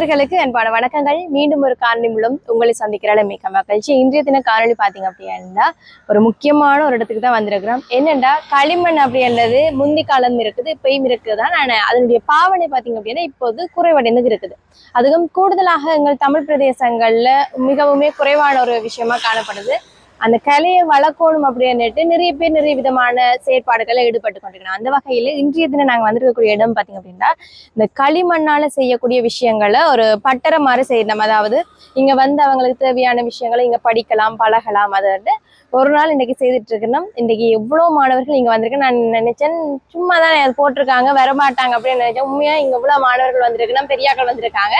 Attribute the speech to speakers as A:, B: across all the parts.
A: நேயர்களுக்கு அன்பான வணக்கங்கள். மீண்டும் ஒரு காணொலி மூலம் உங்களை சந்திக்கிற மிக்க மகிழ்ச்சி. இன்றைய தின காணொலி பார்த்தீங்க அப்படின்னா ஒரு முக்கியமான ஒரு இடத்துக்கு தான் வந்திருக்கிறோம். என்னென்னா களிமண் அப்படின்றது முந்தி காலம் இருக்குது இப்பயும் இருக்குது தான் நான் அதனுடைய பாவனை பார்த்தீங்க அப்படின்னா இப்போது குறைவடைந்து இருக்குது. அதுவும் கூடுதலாக எங்கள் தமிழ் பிரதேசங்கள்ல மிகவுமே குறைவான ஒரு விஷயமா காணப்படுது. அந்த கலையை வளர்க்கணும் அப்படின்னுட்டு நிறைய பேர் நிறைய விதமான செயற்பாடுகளை ஈடுபட்டு கொண்டிருக்கணும் அந்த வகையில இன்றைய தினம் நாங்கள் வந்திருக்கக்கூடிய இடம் பார்த்தீங்க அப்படின்னா இந்த களிமண்ணால செய்யக்கூடிய விஷயங்களை ஒரு பட்டறை மாதிரி செய்யணும். அதாவது இங்க வந்து அவங்களுக்கு தேவையான விஷயங்களை இங்க படிக்கலாம் பழகலாம் அதை வந்து ஒரு நாள் இன்னைக்கு செய்துட்டு இருக்கணும் இன்னைக்கு எவ்வளவு மாணவர்கள் இங்க வந்திருக்கு நான் நினைச்சேன். சும்மா தான் அது போட்டிருக்காங்க வரமாட்டாங்க அப்படின்னு நினைச்சேன். உண்மையாக இங்க இவ்வளவு மாணவர்கள் வந்திருக்கணும் பெரியாக்கள் வந்திருக்காங்க.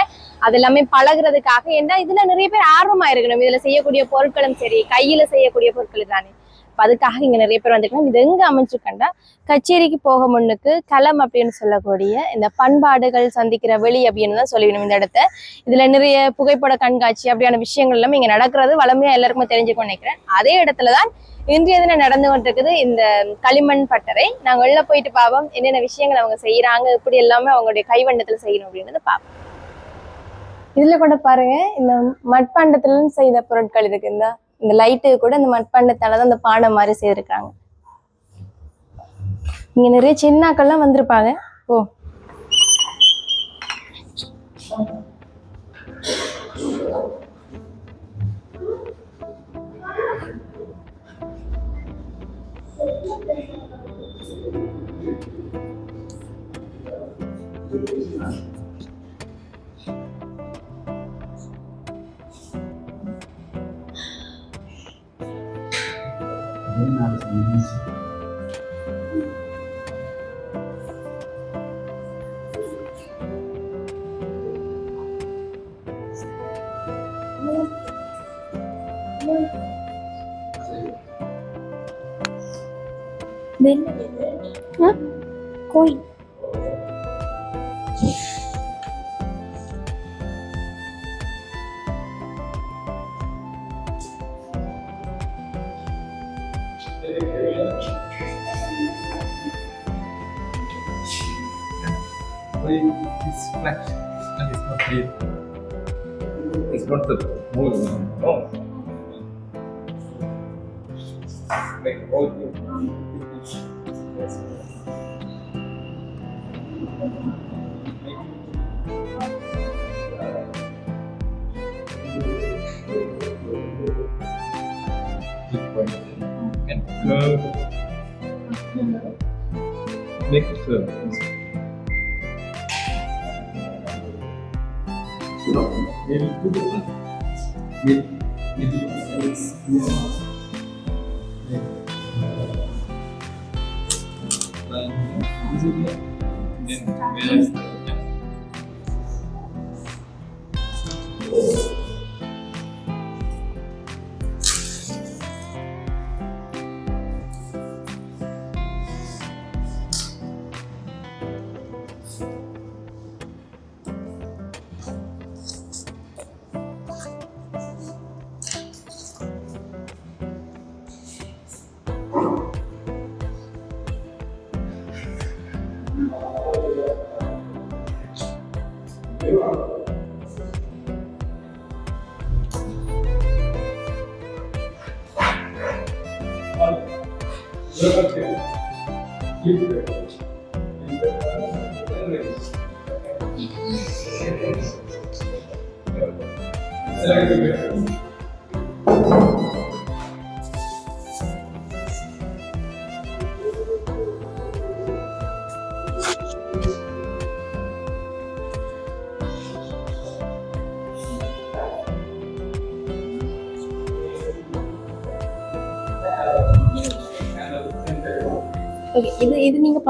A: அது எல்லாமே பழகுறதுக்காக. ஏன்னா இதுல நிறைய பேர் ஆர்வமாக இருக்கணும் இதுல செய்யக்கூடிய பொருட்களும் சரி கையில செய்யக்கூடிய பொருட்கள் தானே. அப்போ அதுக்காக இங்கே நிறைய பேர் வந்திருக்கணும் இது எங்கே அமைச்சிருக்கண்டா கச்சேரிக்கு போக முன்னுக்கு களம் அப்படின்னு சொல்லக்கூடிய இந்த பண்பாடுகள் சந்திக்கிற வெளி அப்படின்னு தான் சொல்லிக்கணும் இந்த இடத்த. இதில் நிறைய புகைப்பட கண்காட்சி அப்படியான விஷயங்கள் எல்லாம் இங்கே நடக்கிறது. வளமையாக எல்லாருக்குமே தெரிஞ்சுக்கணும் நினைக்கிறேன். அதே இடத்துலதான் இன்றைய தினம் நடந்து கொண்டிருக்குது இந்த களிமண் பட்டறை. நாங்கள் உள்ளே போயிட்டு பார்ப்போம் என்னென்ன விஷயங்கள் அவங்க செய்கிறாங்க இப்படி எல்லாமே அவங்களுடைய கைவண்ணத்தில் செய்யணும் அப்படின்றத பார்ப்போம் இதுல கூட பாருங்க இந்த மட்பாண்டத்துல செய்த பொருட்கள் இருக்கு. இந்த லைட்டு கூட இந்த மட்பாண்டத்தால தான் அந்த பானை மாதிரி செய்திருக்காங்க இங்க நிறைய சின்னாக்கள்லாம் வந்திருப்பாங்க. ஓ. கோயில்
B: No. Make a curve. Middle, middle, middle, middle, middle. 散
A: らかって。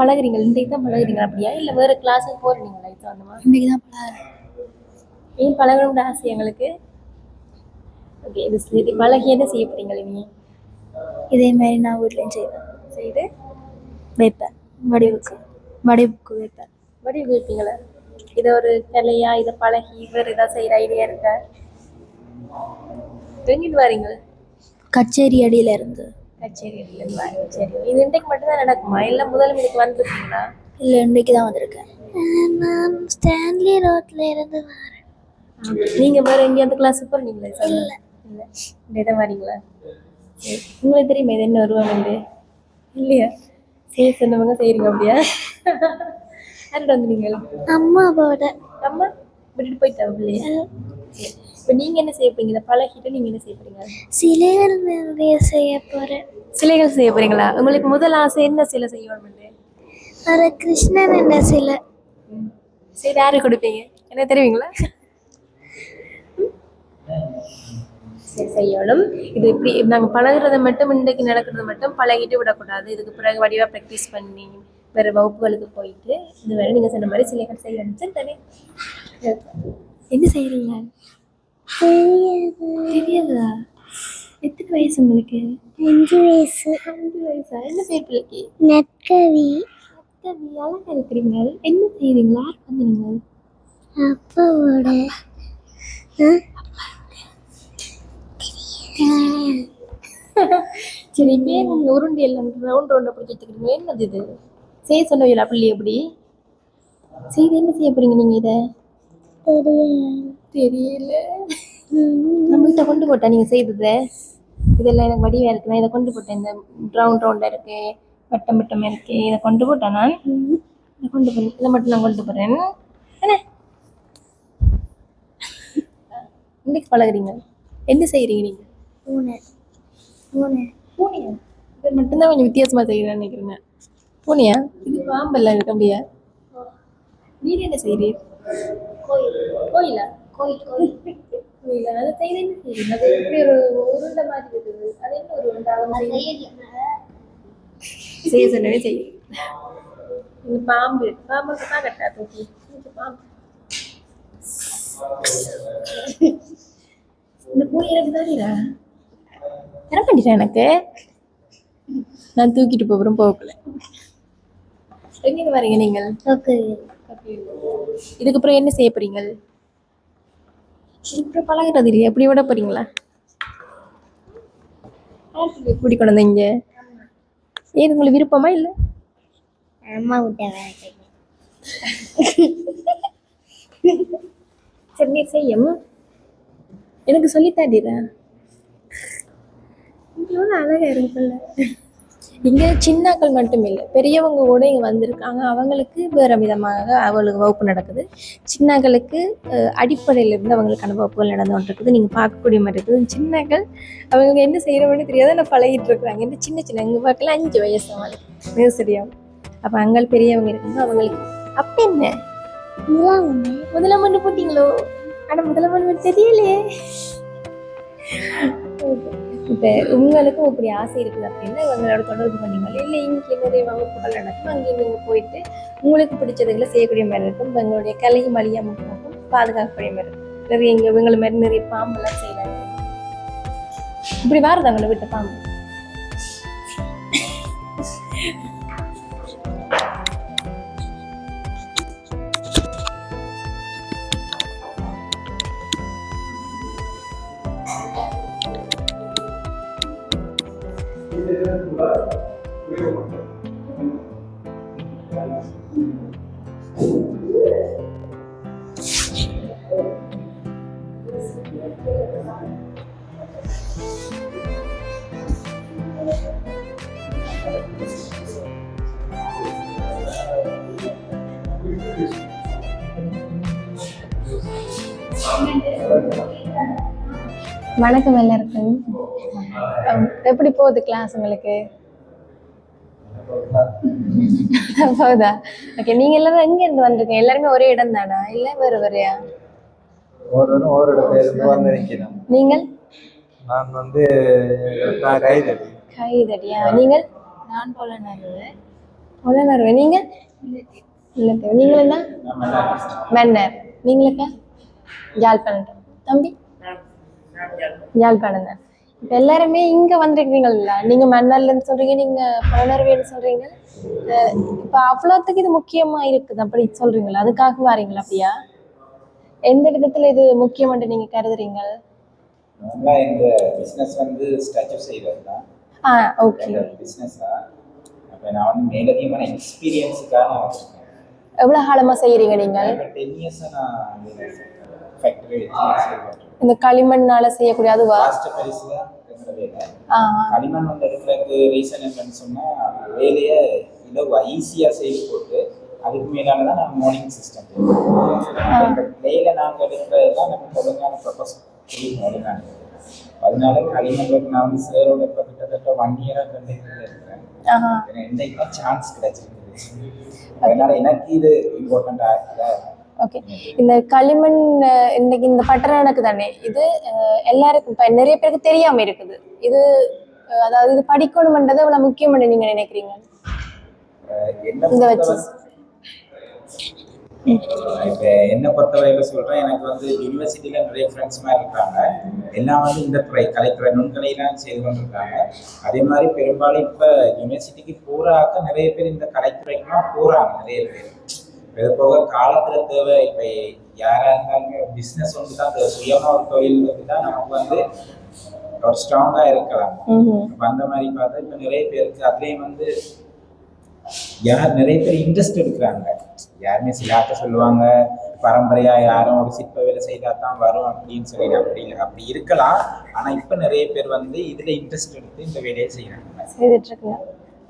A: பழகுறீங்க இந்த தான் பழகுறீங்க அப்படியா? இல்ல வேற கிளாஸுக்கு போறீங்களா இது அந்த மாதிரி?
C: இன்னைக்கு தான் பழகிறேன்.
A: ஏன் பழகணும்னு ஆசை எங்களுக்கு? ஓகே இது சரி. பழகி என்ன செய்ய போறீங்க நீ
C: இதே மாதிரி நான் வீட்லையும் செய்வேன்.
A: செய்து?
C: வைப்பேன். வடிவுக்கு. வடிவுக்கு வைப்பேன்.
A: வடிவு வைப்பீங்களா? இதை ஒரு கலையா இதை பழகி வேற ஏதாவது செய்யற ஐடியா இருக்கா? எங்கிட்டு வரீங்க
C: கச்சேரி அடியில இருந்து.
A: கச்சேரி சரி இது இன்றைக்கு மட்டும் தான் நடக்குமா? இல்லை முதல்ல இதுக்கு வந்துருக்கீங்களா?
C: இல்லை இன்றைக்கு தான் வந்திருக்கேன். நான் ஸ்டான்லி ரோட்ல இருந்து வரேன்.
A: நீங்க வேற எங்கேயாவது கிளாஸ் போறீங்களா? இல்ல. இல்ல. இந்த இடம் வரீங்களா? சரி. உங்களுக்கு தெரியுமா இது என்ன உருவம் வந்து இல்லையா? சரி சொன்னவங்க செய்றீங்க அப்படியா? யார்கிட்ட வந்து நீங்கள்
C: அம்மாவோட.
A: அம்மா? விட்டுட்டு போயிட்டா இல்லையா இப்போ நீங்க என்ன செய்ய போறீங்க? இதை பழகிட்டு நீங்க என்ன செய்ய போறீங்க?
C: சிலைகள் நிறைய செய்ய போறேன்.
A: சிலைகள் செய்ய போறீங்களா? உங்களுக்கு முதல் ஆசை என்ன சிலை செய்யணும்
C: ஒரு கிருஷ்ணன் என்ற சிலை.
A: சரி யாரு கொடுப்பீங்க? என்ன தெரியுங்களா? செய்யணும். இது இப்படி நாங்கள் பழகுறத மட்டும் இன்றைக்கு நடக்கிறத மட்டும் பழகிட்டு விடக்கூடாது. இதுக்கு பிறகு வடிவாக ப்ராக்டிஸ் பண்ணி வேறு வகுப்புகளுக்கு போயிட்டு இது வேற நீங்கள் சொன்ன மாதிரி சிலைகள் செய்யணும். சரி தானே? என்ன செய்கிறீங்க தெரியாதா. எத்தனை வயசு உங்களுக்கு?
C: அஞ்சு வயசு.
A: அஞ்சு வயசா? என்ன பேர் பிள்ளைக்கு?
C: நற்கவி.
A: அக்கவி அழகா இருக்கிறீங்க என்ன செய்றீங்க? யார் வந்து நீங்கள்
C: அப்பாவோட
A: சரி இப்போ நீங்கள் உருண்டை எல்லாம் ரவுண்ட் ரவுண்டாக பிடிச்சி வச்சுக்கிறீங்க என்னது இது? செய்ய சொன்னீங்களா பிள்ளை எப்படி? செய்து என்ன செய்ய போறீங்க நீங்கள் இதை? தெரியல. நம்ம இதை கொண்டு போட்டா நீங்கள் செய்தது? இதெல்லாம் எனக்கு வடிவாக இருக்கு. நான் இதை கொண்டு போட்டேன். இந்த ரவுண்ட் ரவுண்டாக இருக்கு வட்டம் வட்டமாக இருக்கு இதை கொண்டு போட்டேன் நான்? இதை கொண்டு போறேன் இதை மட்டும் நான் கொண்டு போகிறேன் என்ன? இன்னைக்கு பழகுறீங்க? என்ன செய்கிறீங்க நீங்கள்
C: பூனை. பூனை.
A: பூனையா? இது மட்டும்தான் கொஞ்சம் வித்தியாசமா செய்கிறேன்னு நினைக்கிறேங்க பூனையா? இது பாம்பெல்லாம் இருக்கு அப்படியா நீர் என்ன செய்கிறீர்
C: கோயில்
A: கோயிலா?
C: கோயில் கோயில்.
A: கோயிலா அதை செய்கிறீங்க அது எப்படி ஒரு உருண்டை மாதிரி இருக்குது? அது என்ன ஒரு உருண்டை? அதை செய்ய சொன்னவே செய்யுங்க இந்த பாம்பு. பாம்புக்கு தான் கட்டா தூக்கி இந்த பாம்பு. இந்த பூனை எனக்கு தானீரா என்ன பண்ணிட்டேன் எனக்கு. நான் தூக்கிட்டு போகிறோம் போகல எங்கேருந்து வரீங்க நீங்கள்?
C: ஓகே
A: இதுக்கப்புறம் என்ன செய்ய போறீங்க இதுக்கப்புறம் பழகுறது இல்லையா எப்படி விட போறீங்களா? கூட்டி கொண்டு வந்தீங்க ஏது உங்களுக்கு விருப்பமா இல்லை?
C: அம்மா
A: சரி நீ செய்யும் எனக்கு சொல்லித்தாடிடா எவ்வளோ அழகா இருக்குல்ல இங்கே சின்னாக்கள் மட்டும் இல்லை பெரியவங்க கூட இங்கே வந்திருக்காங்க. அவங்களுக்கு வேறு விதமாக அவங்களுக்கு வகுப்பு நடக்குது. சின்னாக்களுக்கு அஹ், அடிப்படையில இருந்து அவங்களுக்கான வகுப்புகள் நடந்து கொண்டிருக்குது. நீங்கள் பார்க்கக்கூடிய மாதிரி இருக்குது. சின்னாக்கள் அவங்க என்ன செய்கிறவன்னு தெரியாது. நான் பழகிட்டு இருக்கிறாங்க. இந்த சின்ன சின்ன இங்கே பார்க்கல அஞ்சு வயசு அவங்களுக்கு மிக சரியாகும் அப்போ அங்கே பெரியவங்க இருக்காங்க அவங்களுக்கு அப்போ என்ன?
C: இதெல்லாம் ஒன்று
A: போட்டிங்களோ மண்ணு போட்டீங்களோ? ஆனா மண்ணு தெரியலையே. இப்போ உங்களுக்கும் இப்படி ஆசை இருக்குது அப்படின்னா இவங்களோட தொடர்பு பண்ணீங்க இல்லை இங்கே நிறைய வகுப்புகள் நடக்கும். அங்கே நீங்கள் போயிட்டு உங்களுக்கு பிடிச்சதுகளை செய்யக்கூடிய மாதிரி இருக்கும். இப்போ எங்களுடைய கலை மலியாம போகும் பாதுகாக்கக்கூடிய மாதிரி இருக்கும். நிறைய இங்கே இவங்கள மாதிரி நிறைய பாம்பெல்லாம் செய்யலாம் இப்படி வாருது அவங்கள விட்டு பாம்பு? வணக்கம் எல்லாருக்கும். எப்படி போகுது கிளாஸ் உங்களுக்கு? போகுதா? ஓகே நீங்க எல்லாரும் எங்க இருந்து வந்திருக்கீங்க? எல்லாருமே ஒரே இடம் தானா? இல்ல வேற வேறையா?
D: ஒவ்வொருவரும் ஒவ்வொரு இடத்துல இருந்து வந்திருக்கிறோம்.
A: நீங்கள்?
D: நான் வந்து கைதடி.
A: கைதடியா நீங்கள்?
C: நான் போல நடுவு
A: உடனே நீங்கள்? இல்லை நீங்கள் என்ன? மன்னர். நீங்களுக்கா? யாழ்ப்பாணம். தம்பி? யாழ்ப்பாணம் தான். எல்லாருமே இங்கே வந்திருக்கீங்கல்ல நீங்கள் மன்னர்லன்னு சொல்கிறீங்க நீங்கள் புலனர்வேன்னு சொல்கிறீங்க இப்போ அவ்வளோத்துக்கு இது முக்கியமாக இருக்குது அப்படி சொல்கிறீங்களா அதுக்காக வாரீங்களா அப்படியா எந்த விதத்தில் இது முக்கியமாட்டு நீங்கள் கருதுறீங்க?
E: நல்லா எங்க பிஸ்னஸ் வந்து ஸ்டாச்சு செய்வது தான்
A: ஆ ஓகே
E: பிஸ்னஸாக அப்போ நான் வந்து மேலதிகமான எக்ஸ்பீரியன்ஸுக்காக நான் வச்சுருக்கேன்
A: எவ்வளோ காலமாக செய்கிறீங்க நீங்கள்?
E: டென் இயர்ஸாக நான். ஃபேக்டரி
A: இந்த களிமண்ணால செய்யக்கூடிய அதுவா?
E: களிமண் வந்து எடுக்கிறதுக்கு ரீசன் என்னன்னு சொன்னால் வேலையை இலவா ஈஸியாக செய்து போட்டு அதுக்கு மேலான தான் நான் மார்னிங் சிஸ்டம் இந்த வேலை நாங்கள் எடுக்கிறதெல்லாம் நம்ம ஒழுங்கான ப்ரொபோஸ் செய்யணும் ஒழுங்கான அதனால களிமண் நான் வந்து சேரோட இப்போ கிட்டத்தட்ட ஒன் இயராக கண்டிப்பாக இருக்கிறேன் எனக்கு சான்ஸ் கிடைச்சிருக்குது அதனால எனக்கு இது இம்பார்ட்டண்ட்டாக
A: ஓகே இந்த களிமண் இன்னைக்கு இந்த பட்டறை எனக்கு தானே இது எல்லாருக்கும் இப்ப நிறைய பேருக்கு தெரியாம இருக்குது. இது அதாவது இது படிக்கணும்ன்றது அவ்வளவு முக்கியம்னு நீங்க நினைக்கிறீங்க?
E: என்ன
A: இதை வச்சு.
E: இப்போ என்னை பொறுத்தவரையில சொல்றேன் எனக்கு வந்து யூனிவர்சிட்டியில நிறைய ஃப்ரெண்ட்ஸ் மாதிரி இருக்காங்க. எல்லாம் வந்து இந்த துறை கலைத்துறை நுண்கலையெல்லாம் செய்து கொண்டிருக்காங்க. அதே மாதிரி பெரும்பாலும் இப்போ யூனிவர்சிட்டிக்கு போறாக்க நிறைய பேர் இந்த கலைத்துறைக்குலாம் போறாங்க நிறைய பேர். இது போக காலத்துல தேவை. இப்போ யாரா இருந்தாலுமே பிஸ்னஸ் ஒன்று தான் தேவை சுயமா ஒரு தொழில் வந்து தான் நமக்கு வந்து ஒரு ஸ்ட்ராங்கா இருக்கலாம். அப்ப அந்த மாதிரி பார்த்தா இப்போ நிறைய பேருக்கு அதுலேயும் வந்து யார் நிறைய பேர் இன்ட்ரெஸ்ட் எடுக்கிறாங்க. யாருமே சிலாக்க சொல்லுவாங்க. பரம்பரையா யாரும் ஒரு சிற்ப வேலை செய்தா தான் வரும் அப்படின்னு சொல்லி அப்படி அப்படி இருக்கலாம். ஆனா இப்ப நிறைய பேர் வந்து இதுல இன்ட்ரெஸ்ட் எடுத்து இந்த வேலையை செய்யறாங்க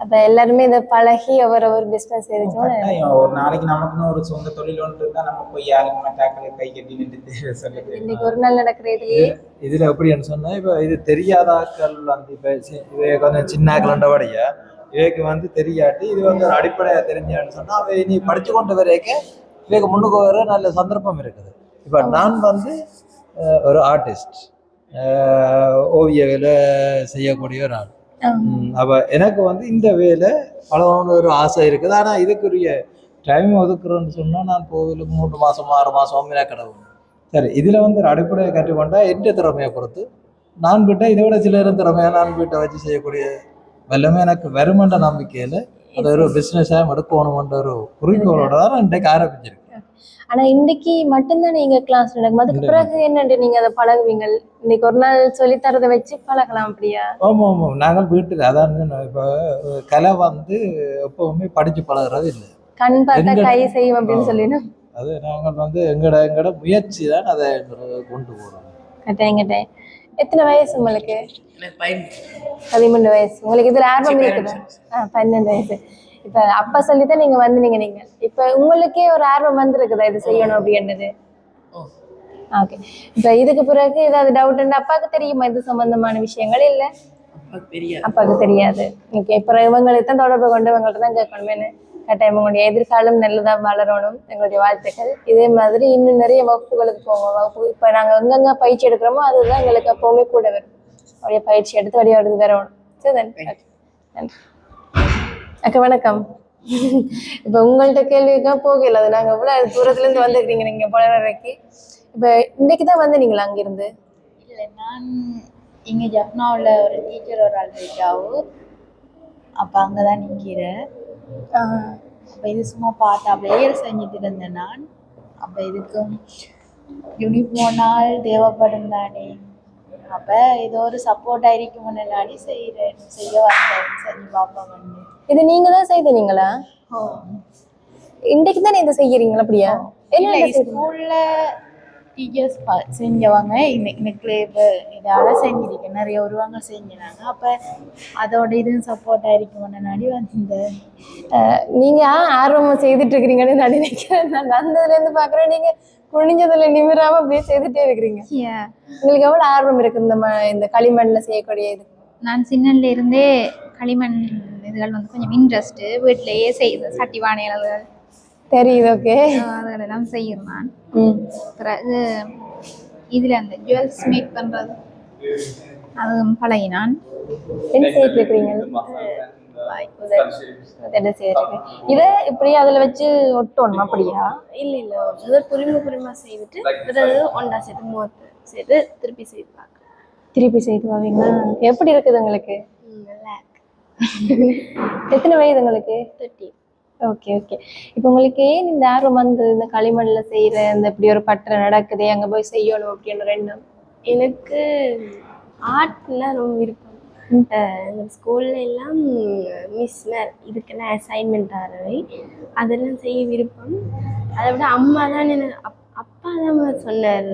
A: அப்ப எல்லாருமே இதை பழகி அவரவர் பிசினஸ் செய்துக்கணும்
E: கட்டாயம். ஒரு நாளைக்கு நமக்குன்னு ஒரு சொந்த தொழில் ஒன்று இருந்தா நம்ம போய் யாருக்கு மட்டாக்களை கை கட்டி நின்று சொல்லுது
A: இன்னைக்கு ஒரு நாள் நடக்கிற இதுலயே.
D: இதுல எப்படின்னு சொன்னா இப்ப இது தெரியாத ஆட்கள் வந்து இப்ப இவ கொஞ்சம் சின்ன ஆக்கலண்டபடியா இவைக்கு வந்து தெரியாட்டி இது வந்து ஒரு அடிப்படையா தெரிஞ்சான்னு சொன்னா அவை இனி படிச்சு கொண்டு வரைக்கும் இவைக்கு முன்னுக்கு வர நல்ல சந்தர்ப்பம் இருக்குது. இப்ப நான் வந்து ஒரு ஆர்டிஸ்ட் ஓவிய வேலை செய்யக்கூடிய ஒரு ஆள். அப்போ எனக்கு வந்து இந்த வேலை பழகணும்னு ஒரு ஆசை இருக்குது. ஆனால் இதுக்குரிய டைம் ஒதுக்குறோன்னு சொன்னால் நான் கோவிலுக்கு மூன்று மாதம் ஆறு மாதம் மீனா கிடவும் சரி இதில் வந்து ஒரு அடிப்படையை கற்றுக்கொண்டா எந்த திறமையை பொறுத்து. நான் விட்ட இதை விட சிலரும் திறமையாக நான் வீட்டை வச்சு செய்யக்கூடிய வல்லமே எனக்கு வருமென்ற நம்பிக்கையில் அது ஒரு பிஸ்னஸாக எடுக்கணுமென்ற ஒரு குறிக்கோளோட தான் நான் இன்றைக்கு ஆரம்பிச்சிருக்கேன்.
A: ஆனா இன்னைக்கு மட்டும்தான் நீங்க கிளாஸ் நடக்கும் அதுக்கு பிறகு என்னண்டு நீங்க அதை பழகுவீங்க? இன்னைக்கு ஒரு நாள் சொல்லி தரதை வச்சு பழகலாம் அப்படியா?
D: ஆமாம் ஆமாம் நாங்கள் வீட்டில் அதான் இப்போ கலை வந்து எப்பவுமே படிச்சு பழகுறது இல்லை.
A: கண் பார்த்தா கை செய்யும் அப்படின்னு
D: ஆ.
A: சொல்லினா?
D: அது நாங்கள் வந்து எங்களோட எங்களோட முயற்சி தான் அதை கொண்டு போகிறோம்
A: கட்டாயம் கட்டாயம். எத்தனை வயசு உங்களுக்கு? பதிமூணு வயசு. உங்களுக்கு இதுல ஆர்வம் இருக்குதா? பன்னெண்டு வயசு. இப்ப அப்பா சொல்லித்தான் நீங்க வந்தீங்க நீங்க. இப்ப உங்களுக்கே ஒரு ஆர்வம் வந்திருக்குதா இது செய்யணும் அப்படின்றது? ஓகே இப்ப இதுக்கு பிறகு ஏதாவது டவுட் அப்பாவுக்கு தெரியுமா இது சம்பந்தமான விஷயங்கள்? இல்ல. அப்பாவுக்கு தெரியாது. ஓகே இப்ப இவங்களுக்கு தான் தொடர்பு கொண்டு இவங்கள்ட்ட தான் கேட்கணுமேனு கட்டாயம் உங்களுடைய எதிர்காலம் நல்லதா வளரணும் எங்களுடைய வாழ்த்துக்கள். இதே மாதிரி இன்னும் நிறைய வகுப்புகளுக்கு போவோம். வகுப்பு இப்ப நாங்க எங்கெங்க பயிற்சி எடுக்கிறோமோ அதுதான் எங்களுக்கு எப்பவுமே கூட வரும். அப்படியே பயிற்சி எடுத்து வழி வருது வரணும் சரி. நன்றி அக்கா வணக்கம். இப்ப உங்கள்ட்ட கேள்விக்கா போகல. அது நாங்க இவ்வளவு தூரத்துல இருந்து வந்துக்கிறீங்க நீங்க புலனரைக்கு இப்ப இன்னைக்கு தான் வந்தீங்களா அங்கிருந்து?
C: இல்லை நான் இங்கே ஜப்னாவில் ஒரு டீச்சர் ஒரு ஆள் இருக்காவு அப்போ அங்கே தான் நிற்கிறேன் அப்போ இது சும்மா பார்த்தா ப்ளேயர் செஞ்சுட்டு இருந்தேன் நான். அப்போ இதுக்கும் யூனிஃபார்னால் தேவைப்படும் தானே. அப்போ ஏதோ ஒரு சப்போர்ட்டாக இருக்கும்னு நாடி செய்கிறேன் செய்ய வந்தேன். செஞ்சு பார்ப்பேன் வந்து.
A: இது நீங்க தான் செய்தீங்களா
C: ஓ.
A: இன்னைக்கு தானே இதை செய்யறீங்களா அப்படியா?
C: இல்லை? ஸ்கூலில் டீச்சர்ஸ் செஞ்சவங்க இன்னைக்கு இதால் செஞ்சிருக்கேன் நிறைய உருவங்க செஞ்சினாங்க அப்போ அதோட இது சப்போர்ட்டாக இருக்கும்னு நாடி வந்தேன்
A: அஹ் நீங்க ஆர்வமா செய்துட்டு இருக்கிறீங்கன்னு நான் நினைக்கிறேன். நான் வந்ததுல இருந்து பாக்குறேன் நீங்க குனிஞ்சதுல நிமிராம அப்படியே செய்துட்டே இருக்கிறீங்க. உங்களுக்கு எவ்வளவு ஆர்வம் இருக்கு இந்த இந்த களிமண்ல செய்யக்கூடிய இது?
F: நான் சின்னல இருந்தே களிமண் இதுகள் வந்து கொஞ்சம் இன்ட்ரெஸ்ட்டு வீட்டிலேயே செய்யுது சட்டி வானைகள்
A: தெரியுது ஓகே
F: அதுகளெல்லாம் செய்யும் நான்.
A: ம்.
F: பிறகு இதில் அந்த ஜுவல்ஸ் மேக் பண்ணுறது அதுவும் பழகினான்
A: என்ன செய்துட்டு இருக்கிறீங்க இதை இப்படி அதுல வச்சு ஒட்டணும் அப்படியா?
G: இல்ல இல்ல முதல் புரிம புரிமா செய்துட்டு பிறகு ஒண்டா சேர்த்து மூவத்து சேர்த்து திருப்பி செய்து பார்க்க
A: திருப்பி செய்து வாவீங்களா எப்படி இருக்குது உங்களுக்கு?
G: நல்லா
A: எத்தனை வயது உங்களுக்கு?
G: தொட்டி
A: ஓகே ஓகே இப்போ உங்களுக்கு ஏன் இந்த ஆர்வம் வந்து இந்த களிமண்ல செய்யற இந்த இப்படி ஒரு பட்டறை நடக்குதே அங்க போய் செய்யணும் அப்படின்ற எண்ணம்?
G: எனக்கு ஆர்ட்ல ரொம்ப விருப்பம். ஸ்கூல்ல எல்லாம் மிஸ் இதுக்கெல்லாம் அசைன்மெண்ட் ஆறவை. அதெல்லாம் செய்ய விருப்பம். அதை விட அம்மா தான் எனக்கு அப் அப்பா தான் சொன்னார்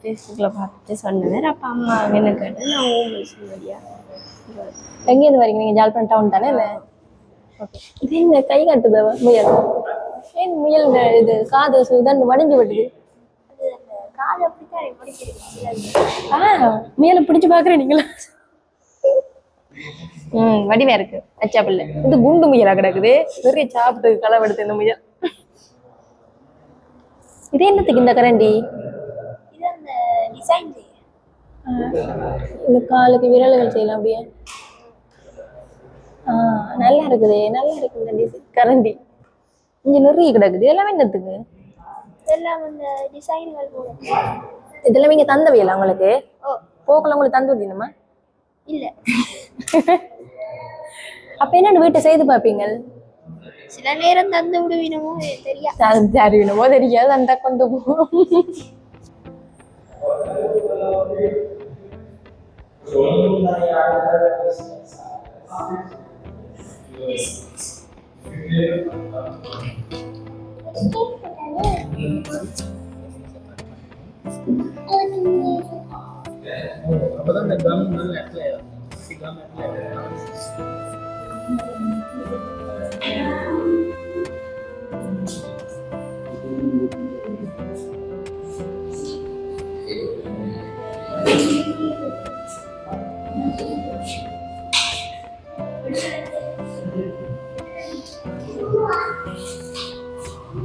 G: ஃபேஸ்புக்கில் பார்த்துட்டு சொன்னார். அப்பா அம்மா என்ன கேட்டு நான் ஓமல் சொல்லியா
A: எங்கேருந்து வரீங்க? நீங்க ஜாழ்ப்பாணம் டவுன் தானே இல்லை? ஓகே இது என்ன? கை காட்டுது முயல். ஏன் முயல் இது காது சுதான் வடிஞ்சு விட்டுது
G: காது அப்படித்தான் எனக்கு
A: முயலை பிடிச்சு பாக்குறேன் நீங்களா? ம் வடிவா இருக்கு. அச்சா பிள்ளை. இது குண்டு முயலா கிடக்குது. நிறைய சாப்பிட்டு களவெடுத்து இந்த முயல். இது என்னத்துக்கு இந்த கரண்டி?
G: இது அந்த டிசைன்
A: இந்த காலுக்கு விரல்கள் செய்யலாம் அப்படியே. நல்லா இருக்குது. நல்லா இருக்கு இந்த டிசைன் கரண்டி. இங்க நிறைய கிடக்குது. எல்லாமே என்னத்துக்கு?
G: இதெல்லாம் அந்த டிசைன்கள் போட
A: இதெல்லாம் நீங்க தந்தவையில உங்களுக்கு?
G: ஓ.
A: போக்கெல்லாம் உங்களுக்கு தந்து விடணுமா?
G: இல்லை.
A: அப்ப என்ன வீட்டை செய்து பார்ப்பீங்க
G: சில நேரம் தந்து விடுவினமோ தெரியா.
A: அறிவினமோ தெரியாது. அந்த கொண்டு
E: Toda a área da responsabilidade. Ah,
B: sim. Primeiro, vamos lá. Vamos
H: lá. Vamos lá.
B: Vamos
H: lá.
I: Vamos lá. Vamos lá. Vamos lá.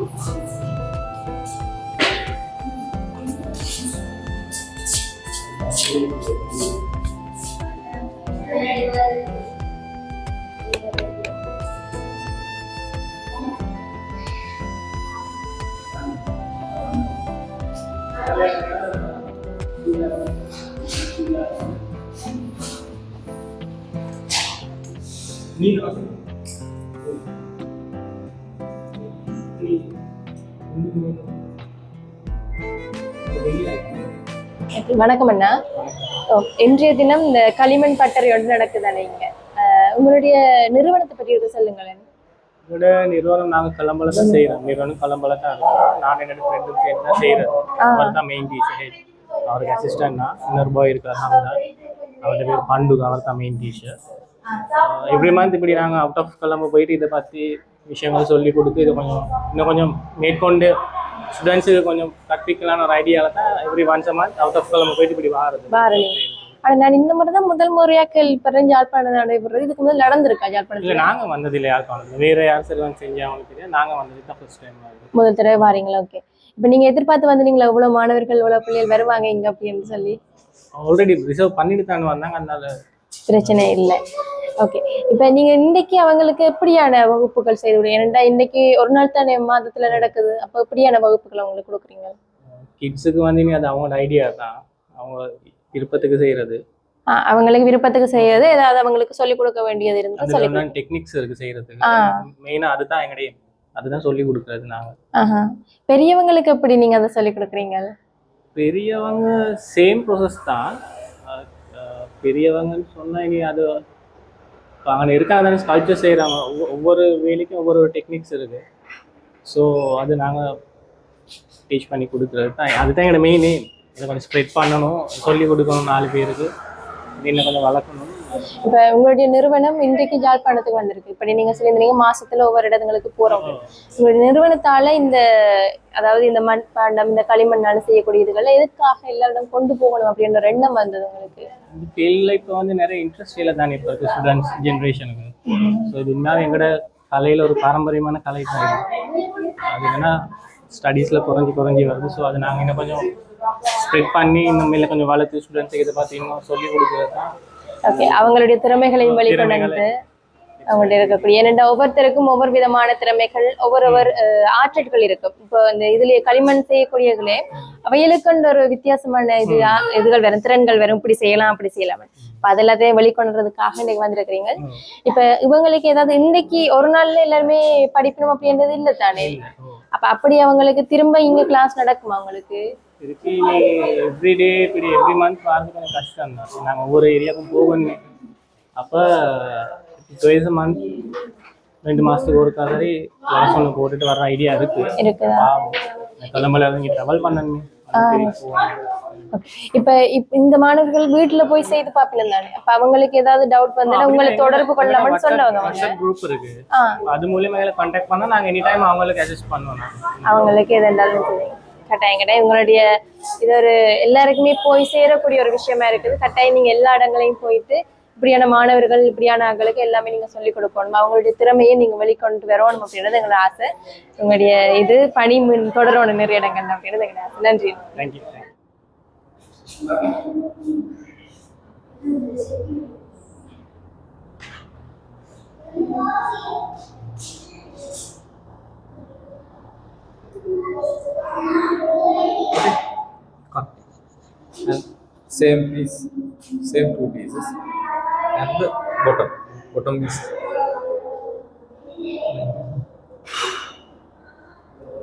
A: போவோம் வணக்கம் அண்ணா. இன்றைய தினம் இந்த களிமண் பட்டறையோடு நடக்குதானே இங்க உங்களுடைய நிறுவனத்தை பற்றி ஒரு சொல்லுங்களேன்.
I: இதோட நிறுவனம் நாங்கள் கலம்பல தான் செய்கிறோம் நிறுவனம் கலம்பல தான் இருக்கும் நான் என்னோட ஃப்ரெண்டும் சேர்ந்து தான் செய்கிறது
A: ஆ.
I: அவர் தான் மெயின் டீச்சர் அவருக்கு அசிஸ்டன்ட் தான் இன்னொரு பாய் இருக்கார் அவன் தான் அவருடைய பேர் பண்டுக. அவர் தான் மெயின் டீச்சர் எவ்ரி மந்த் இப்படி நாங்கள் அவுட் ஆஃப் கலம்பு போயிட்டு இதை பற்றி விஷயங்கள் சொல்லி கொடுத்து இது கொஞ்சம் இன்னும் கொஞ்சம் மேற்கொண்டு ஸ்டூடெண்ட்ஸுக்கு கொஞ்சம் கற்பிக்கலான ஒரு ஐடியாவில் தான் every once a month out of Colombo போயிட்டு இப்படி வாரது.
A: வாரது. ஆனா நான் இந்த முறை தான் முதல் முறையா கேள்விப்படுறேன் ஜாழ்ப்பாணம் நடைபெறுறது. இதுக்கு முதல் நடந்திருக்கா
I: இல்லை நாங்கள் வந்ததில்லை யாருக்கும் வேறு யார் செல்வம் செஞ்சவங்களுக்கு தெரியாது. நாங்கள் வந்தது தான் ஃபர்ஸ்ட் டைம் ஆகுது
A: முதல் தடவை வாரீங்களா? ஓகே இப்போ நீங்க எதிர்பார்த்து வந்தீங்களா இவ்வளவு மாணவர்கள் இவ்வளவு பிள்ளைகள் வருவாங்க இங்க அப்படின்னு சொல்லி?
I: ஆல்ரெடி ரிசர்வ் பண்ணிட்டு தான் வந்தாங்க. அதனால
A: பிரச்சனை இல்லை. ஓகே இப்போ நீங்க இன்னைக்கு அவங்களுக்கு எப்படியான வகுப்புகள் செய்து விடுங்க ஏன்னா இன்னைக்கு ஒரு நாள் தானே மாதத்துல நடக்குது. அப்போ எப்படியான வகுப்புகள் அவங்களுக்கு கொடுக்குறீங்க?
I: கிட்ஸுக்கு வந்து அது அவங்களோட ஐடியா தான். அவங்க விருப்பத்துக்கு செய்யறது
A: ஆ, அவங்களுக்கு விருப்பத்துக்கு செய்யறது ஏதாவது அவங்களுக்கு சொல்லிக் கொடுக்க வேண்டியது இருந்தால் சொல்லி
I: டெக்னிக்ஸ் இருக்கு செய்யறதுக்கு. மெயினா அதுதான் எங்களுடைய அதுதான் சொல்லி கொடுக்கறது நாங்க.
A: பெரியவங்களுக்கு எப்படி நீங்க அதை சொல்லிக் கொடுக்குறீங்க?
I: பெரியவங்க சேம் ப்ரோசஸ் தான். பெரியவங்கன்னு சொன்னால் இனி அது அங்கே இருக்காங்க தானே ஸ்கல்ச்சர் செய்கிறாங்க ஒவ்வொரு வேலைக்கும் ஒவ்வொரு டெக்னிக்ஸ் இருக்குது ஸோ அது நாங்கள் டீச் பண்ணி கொடுக்குறது தான். அதுதான் எங்களோட மெயின் இதை கொஞ்சம் ஸ்ப்ரெட் பண்ணணும். சொல்லி கொடுக்கணும் நாலு பேருக்கு. இன்னும் கொஞ்சம் வளர்க்கணும்.
A: இப்போ உங்களுடைய நிறுவனம் இன்றைக்கு யாழ்ப்பாணத்துக்கு வந்திருக்கு. இப்படி நீங்க சொல்லியிருந்தீங்க மாசத்துல ஒவ்வொரு இடங்களுக்கு போறோம். உங்களுடைய நிறுவனத்தால இந்த அதாவது இந்த மண் பாண்டம் இந்த களிமண்ணால செய்யக்கூடிய இதுகளை எதுக்காக எல்லாரும் கொண்டு போகணும் அப்படின்ற எண்ணம் வந்தது உங்களுக்கு?
I: இந்த ஃபீல்டில் இப்போ வந்து நிறைய இன்ட்ரெஸ்ட் இல்லை தானே இப்போ இருக்க ஸ்டூடெண்ட்ஸ் ஜென்ரேஷனுக்கு ஸோ இது இருந்தாலும் எங்களோட கலையில் ஒரு பாரம்பரியமான கலை தான் அது என்னன்னா ஸ்டடீஸில் குறைஞ்சி குறைஞ்சி வருது. ஸோ அது நாங்கள் இன்னும் கொஞ்சம் ஸ்ப்ரெட் பண்ணி இன்னும் மேலே கொஞ்சம் வளர்த்து ஸ்டூடெண்ட்ஸுக்கு இதை பார்த்து இன்னும் சொல்லிக் கொடுக்குறது தான்
A: ஓகே அவங்களுடைய திறமைகளையும் வெளிக்கொண்டு வந்து அவங்கள்ட்ட இருக்கக்கூடிய ஏனென்றா ஒவ்வொருத்தருக்கும் ஒவ்வொரு விதமான திறமைகள் ஒவ்வொருவர் அஹ், ஆற்றல்கள் இருக்கும். இப்போ இந்த இதுல களிமண் செய்யக்கூடியதுலே அவைகளுக்குன்ற ஒரு வித்தியாசமான இது இதுகள் வரும் திறன்கள் வரும். இப்படி செய்யலாம் அப்படி செய்யலாம். இப்போ அது எல்லாத்தையும் வெளிக்கொண்டுறதுக்காக இன்னைக்கு வந்திருக்கிறீங்க. இப்ப இவங்களுக்கு ஏதாவது இன்னைக்கு ஒரு நாள்ல எல்லாருமே படிக்கணும் அப்படின்றது இல்லை. தானே அப்ப அப்படி அவங்களுக்கு திரும்ப இங்க கிளாஸ் நடக்குமா அவங்களுக்கு
I: இதுக்கு எவ்ரிடே இப்படி எவ்ரி மந்த் வரது கொஞ்சம் கஷ்டம் தான். நாங்கள் ஒவ்வொரு ஏரியாவுக்கும் போகணும். அப்போ டுவைஸ் மந்த் ரெண்டு மாதத்துக்கு ஒரு கதறி கிளாஸ் ஒன்று போட்டுட்டு வர ஐடியா பாவம். கொலம்புல இருந்து ட்ராவல் பண்ணணுமே.
A: இப்ப இந்த மாணவர்கள் வீட்டுல போய் செய்து பாப்பில தானே அப்ப அவங்களுக்கு ஏதாவது டவுட் வந்தா உங்களை தொடர்பு அவங்க
I: வாட்ஸ்அப் குரூப் இருக்கு. அது எங்களை கான்டாக்ட் பண்ணா நாங்க எனி டைம் அவங்களுக்கு அட்ஜஸ்ட் பண்ணுவோம்.
A: அவங்களுக்கு எது இருந்தாலும் சரி. கட்டாயம் கட்டாயம் உங்களுடைய இது ஒரு எல்லாருக்குமே போய் சேரக்கூடிய ஒரு விஷயமா இருக்குது. கட்டாயம் நீங்க எல்லா இடங்களையும் போயிட்டு இப்படியான மாணவர்கள் இப்படியான ஆட்களுக்கு எல்லாமே நீங்க சொல்லிக் கொடுக்கணும். அவங்களுடைய திறமையை நீங்க வெளிக்கொண்டு வரணும் அப்படின்றது எங்களோட ஆசை. உங்களுடைய இது பணி முன் தொடரணும் நிறைய இடங்கள் அப்படின்றது எங்களோட ஆசை. நன்றி.
B: And same piece, same two pieces. And the bottom, bottom is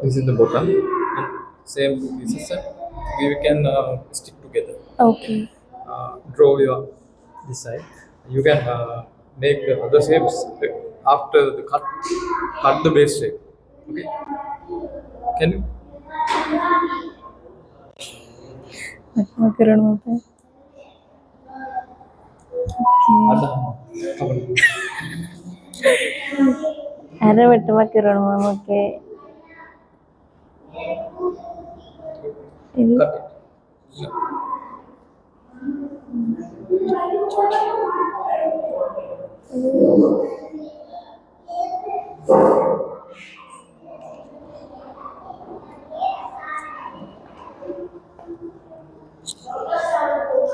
B: this is the bottom and same two pieces. And we can uh, stick together.
A: okay
B: Uh, draw your this side. You can uh, make the other shapes after the cut. Cut the base shape. Okay. Can you?
A: வைக்கிறோம் அப்ப அரை வட்டு வைக்கிறோம் okay
B: Cut. it.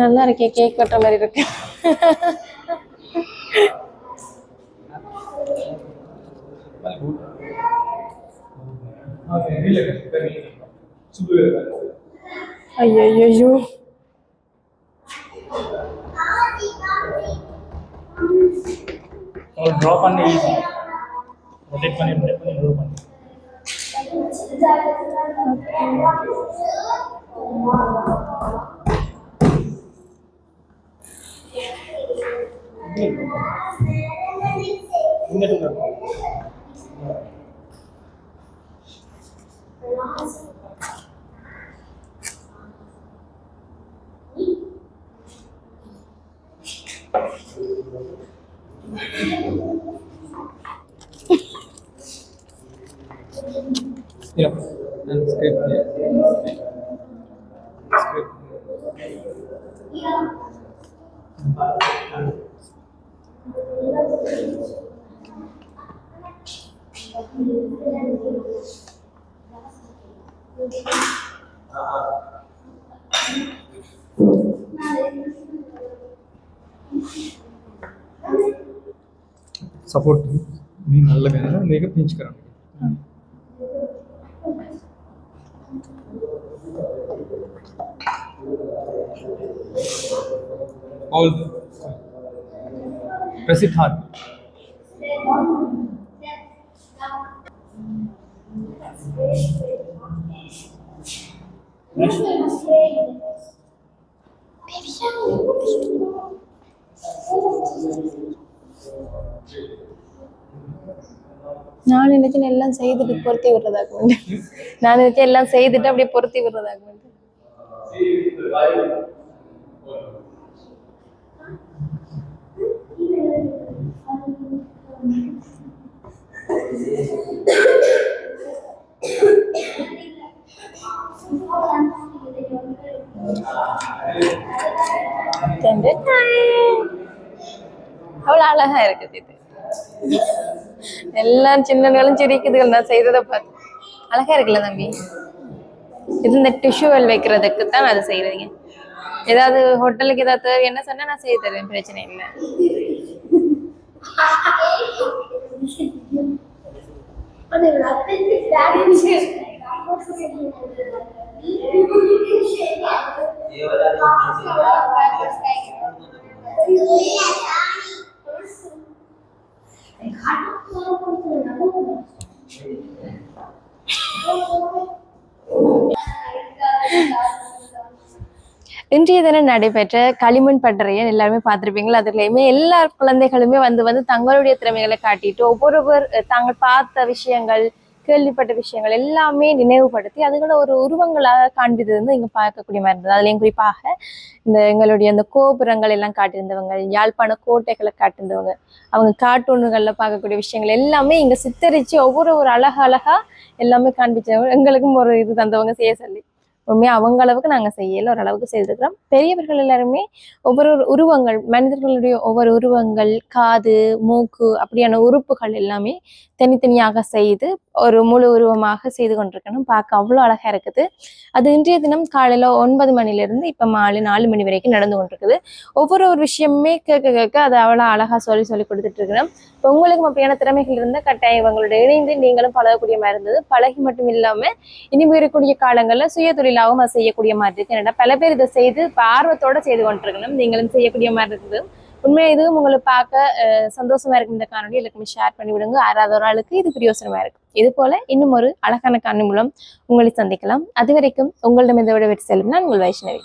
A: நல்லா இருக்கே cake வெட்டுற மாதிரி இருக்கு. ஐயோ
I: ட்ரா பண்ண ஈஸி ரொட்டேட் பண்ணி ரொட்டேட் பண்ணி ட்ரா பண்ணி. இங்கிட்டு வா.
B: Yeah, and script here. Script. Yeah. नहीं नल लगाना मेकअप पिंच कराना all press it hard
A: எல்லாம் செய்துட்டு பொருத்தி விடுறதாக வேண்டும். நான் நினைச்சேன் எல்லாம் செய்துட்டு அப்படியே பொருத்தி விடுறதாக வேண்டும். அவ்வளோ அழகா இருக்குது இது. எல்லாம் சின்னங்களும் சிரிக்குதுகள். நான் செய்ததை பார்த்து அழகா இருக்குல்ல தம்பி? இது இந்த டிஷ்யூவல் வைக்கிறதுக்கு தான் அது செய்யறீங்க ஏதாவது ஹோட்டலுக்கு ஏதாவது என்ன சொன்னா நான் செய்து தருவேன் பிரச்சனை இல்லை. இன்றைய தினம் நடைபெற்ற களிமண் பட்டறையன் எல்லாருமே பார்த்துருப்பீங்களா? அதுலயுமே எல்லா குழந்தைகளுமே வந்து வந்து தங்களுடைய திறமைகளை காட்டிட்டு ஒவ்வொருவர் தாங்கள் பார்த்த விஷயங்கள் கேள்விப்பட்ட விஷயங்கள் எல்லாமே நினைவுபடுத்தி அதுகளை ஒரு உருவங்களாக காண்பித்தது வந்து இங்கே பார்க்கக்கூடிய மாதிரி இருந்தது. அதுலேயும் குறிப்பாக இந்த எங்களுடைய அந்த கோபுரங்கள் எல்லாம் காட்டியிருந்தவங்க யாழ்ப்பாண கோட்டைகளை காட்டியிருந்தவங்க அவங்க கார்ட்டூன்களில் பார்க்கக்கூடிய விஷயங்கள் எல்லாமே இங்கே சித்தரித்து ஒவ்வொரு ஒரு அழகழகாக எல்லாமே காண்பிச்சவங்க எங்களுக்கும் ஒரு இது தந்தவங்க செய்ய சொல்லி. உண்மையா அவங்க அளவுக்கு நாங்க செய்யல ஓரளவுக்கு செய்திருக்கிறோம். பெரியவர்கள் எல்லாருமே ஒவ்வொரு ஒரு உருவங்கள் மனிதர்களுடைய ஒவ்வொரு உருவங்கள் காது மூக்கு அப்படியான உறுப்புகள் எல்லாமே தனித்தனியாக செய்து ஒரு முழு உருவமாக செய்து கொண்டிருக்கணும். பார்க்க அவ்வளோ அழகா இருக்குது. அது இன்றைய தினம் காலையில ஒன்பது மணில இப்போ இப்ப மாலை நாலு மணி வரைக்கும் நடந்து கொண்டிருக்குது. ஒவ்வொரு ஒரு விஷயமே கேட்க கேட்க அதை அவ்வளோ அழகா சொல்லி சொல்லி கொடுத்துட்டு இருக்கிறோம். இப்போ உங்களுக்கும் அப்படியான திறமைகள் இருந்தால் கட்டாயம் இவங்களோட இணைந்து நீங்களும் பழகக்கூடிய மாதிரி இருந்தது. பழகி மட்டும் இல்லாம இனி வரக்கூடிய காலங்களில் சுய தொழிலாகவும் செய்யக்கூடிய மாதிரி இருக்கு. ஏன்னா பல பேர் இதை செய்து இப்போ ஆர்வத்தோட செய்து கொண்டிருக்கணும். நீங்களும் செய்யக்கூடிய மாதிரி இருக்குது. உண்மையாக இதுவும் உங்களை பார்க்க அஹ், சந்தோஷமா இருக்கும் இந்த காணொலி எல்லாருக்குமே ஷேர் பண்ணி விடுங்க. யாராவது ஒரு ஆளுக்கு இது பிரயோசனமா இருக்கும் இது போல இன்னும் ஒரு அழகான காணொலி மூலம் உங்களை சந்திக்கலாம். அது வரைக்கும் உங்களிடம் இதை விட விட்டு செல்லும் நான் உங்கள் வைஷ்ணவி.